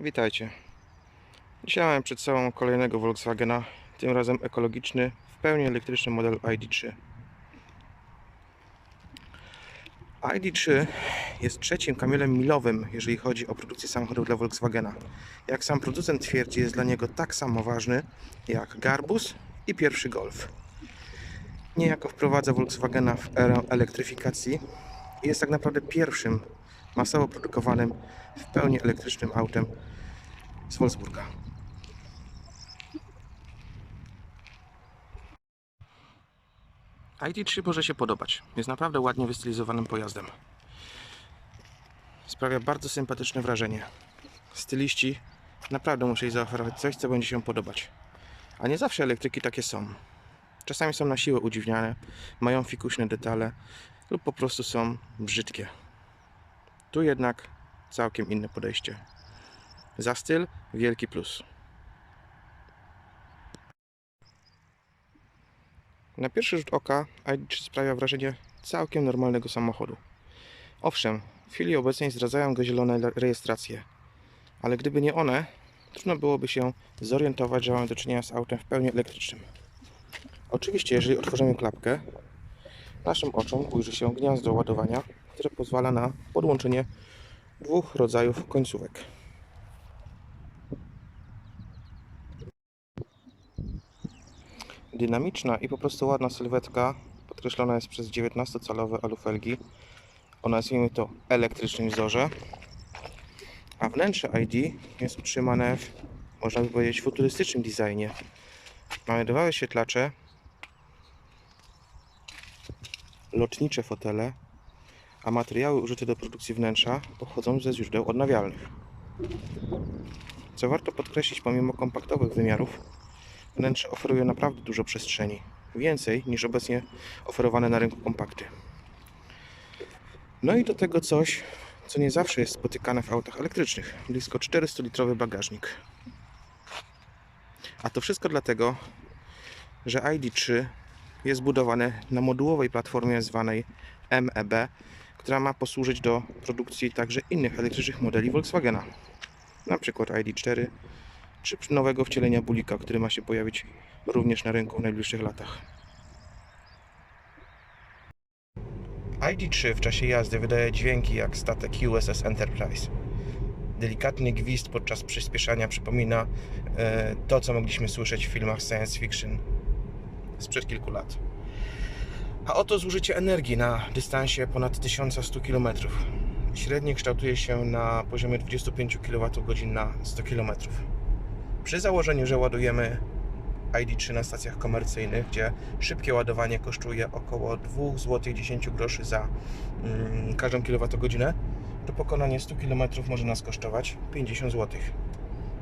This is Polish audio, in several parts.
Witajcie. Dzisiaj mamy przed sobą kolejnego Volkswagena, tym razem ekologiczny, w pełni elektryczny model ID3. ID3 jest trzecim kamionem milowym, jeżeli chodzi o produkcję samochodów dla Volkswagena. Jak sam producent twierdzi, jest dla niego tak samo ważny jak Garbus i pierwszy Golf. Niejako wprowadza Volkswagena w erę elektryfikacji i jest tak naprawdę pierwszym masowo produkowanym w pełni elektrycznym autem z Wolfsburga. ID3 może się podobać. Jest naprawdę ładnie wystylizowanym pojazdem. Sprawia bardzo sympatyczne wrażenie. Styliści naprawdę musieli zaoferować coś, co będzie się podobać. A nie zawsze elektryki takie są. Czasami są na siłę udziwniane, mają fikuśne detale lub po prostu są brzydkie. Tu jednak całkiem inne podejście. Za styl wielki plus. Na pierwszy rzut oka ID3 sprawia wrażenie całkiem normalnego samochodu. Owszem, w chwili obecnej zdradzają go zielone rejestracje, ale gdyby nie one, trudno byłoby się zorientować, że mamy do czynienia z autem w pełni elektrycznym. Oczywiście, jeżeli otworzymy klapkę, naszym oczom ujrzy się gniazdo ładowania, które pozwala na podłączenie dwóch rodzajów końcówek. Dynamiczna i po prostu ładna sylwetka podkreślona jest przez 19-calowe alufelgi o nazwijmy to elektrycznym wzorze. A wnętrze ID jest utrzymane w, można by powiedzieć, futurystycznym designie. Mamy dwa wyświetlacze, lotnicze fotele, a materiały użyte do produkcji wnętrza pochodzą ze źródeł odnawialnych. Co warto podkreślić, pomimo kompaktowych wymiarów, wnętrze oferuje naprawdę dużo przestrzeni. Więcej niż obecnie oferowane na rynku kompakty. No i do tego coś, co nie zawsze jest spotykane w autach elektrycznych. Blisko 400-litrowy bagażnik. A to wszystko dlatego, że ID3 jest budowane na modułowej platformie zwanej MEB, która ma posłużyć do produkcji także innych elektrycznych modeli Volkswagena. Na przykład ID4 czy nowego wcielenia Bulika, który ma się pojawić również na rynku w najbliższych latach. ID3 w czasie jazdy wydaje dźwięki jak statek USS Enterprise. Delikatny gwizd podczas przyspieszania przypomina e, to, co mogliśmy słyszeć w filmach science fiction sprzed kilku lat. A oto zużycie energii na dystansie ponad 1100 km. Średnie kształtuje się na poziomie 25 kWh na 100 km. Przy założeniu, że ładujemy ID3 na stacjach komercyjnych, gdzie szybkie ładowanie kosztuje około 2 zł 10 groszy za mm, każdą kilowatogodzinę, to pokonanie 100 km może nas kosztować 50 zł.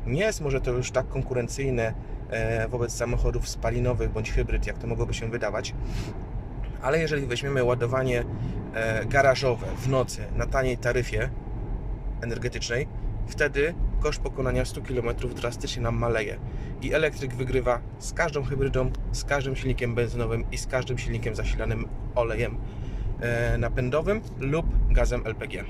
Nie jest może to już tak konkurencyjne e, wobec samochodów spalinowych bądź hybryd, jak to mogłoby się wydawać, ale jeżeli weźmiemy ładowanie e, garażowe w nocy na taniej taryfie energetycznej, wtedy koszt pokonania 100 km drastycznie nam maleje i elektryk wygrywa z każdą hybrydą, z każdym silnikiem benzynowym i z każdym silnikiem zasilanym olejem e, napędowym lub gazem LPG.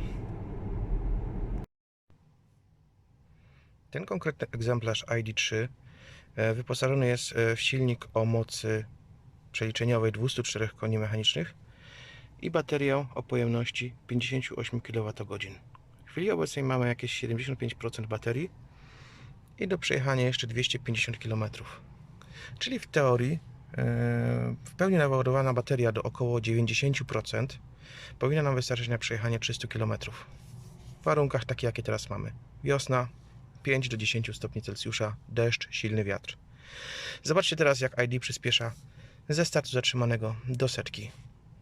Ten konkretny egzemplarz ID3 e, wyposażony jest e, w silnik o mocy przeliczeniowej 204 koni mechanicznych i baterię o pojemności 58 kWh. Chwili obecnej mamy jakieś 75% baterii i do przejechania jeszcze 250 km. Czyli w teorii e, w pełni naładowana bateria do około 90% powinna nam wystarczyć na przejechanie 300 km. W warunkach takich, jakie teraz mamy. Wiosna, 5 do 10 stopni Celsjusza, deszcz, silny wiatr. Zobaczcie teraz, jak ID przyspiesza ze startu zatrzymanego do setki.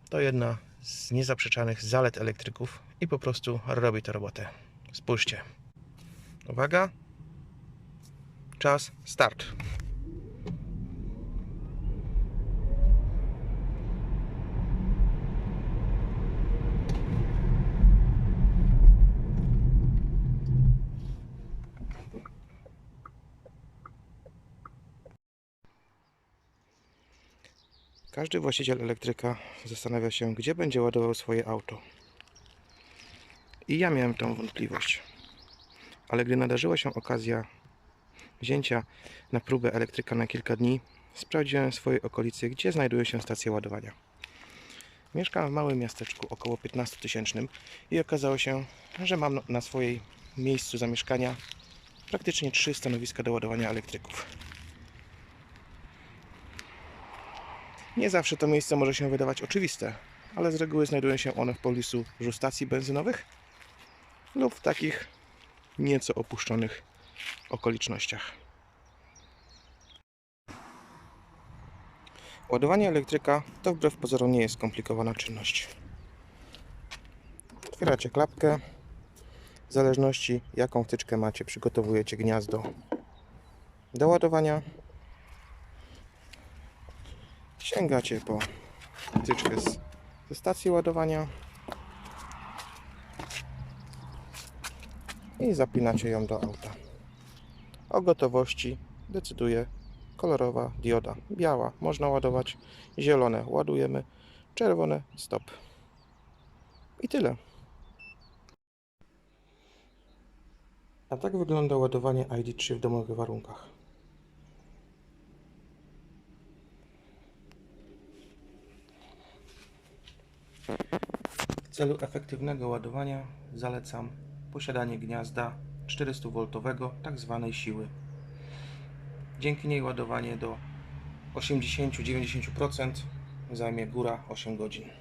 To jedna z niezaprzeczanych zalet elektryków i po prostu robi to robotę. Spójrzcie. Uwaga. Czas, start. Każdy właściciel elektryka zastanawia się, gdzie będzie ładował swoje auto. I ja miałem tą wątpliwość. ale gdy nadarzyła się okazja wzięcia na próbę elektryka na kilka dni, sprawdziłem w swojej okolicy, gdzie znajduje się stacja ładowania. Mieszkam w małym miasteczku około 15 tysięcznym i okazało się, że mam na swojej miejscu zamieszkania praktycznie trzy stanowiska do ładowania elektryków. Nie zawsze to miejsce może się wydawać oczywiste, ale z reguły znajdują się one w pobliżu stacji benzynowych lub w takich nieco opuszczonych okolicznościach. Ładowanie elektryka to wbrew pozorom nie jest skomplikowana czynność. Otwieracie klapkę. W zależności jaką wtyczkę macie, przygotowujecie gniazdo do ładowania. Sięgacie po wtyczkę z, ze stacji ładowania i zapinacie ją do auta. O gotowości decyduje kolorowa dioda. Biała można ładować, zielone ładujemy, czerwone stop. I tyle. A tak wygląda ładowanie ID3 w domowych warunkach. W celu efektywnego ładowania zalecam posiadanie gniazda 400V tzw. tak siły. Dzięki niej ładowanie do 80-90% zajmie góra 8 godzin.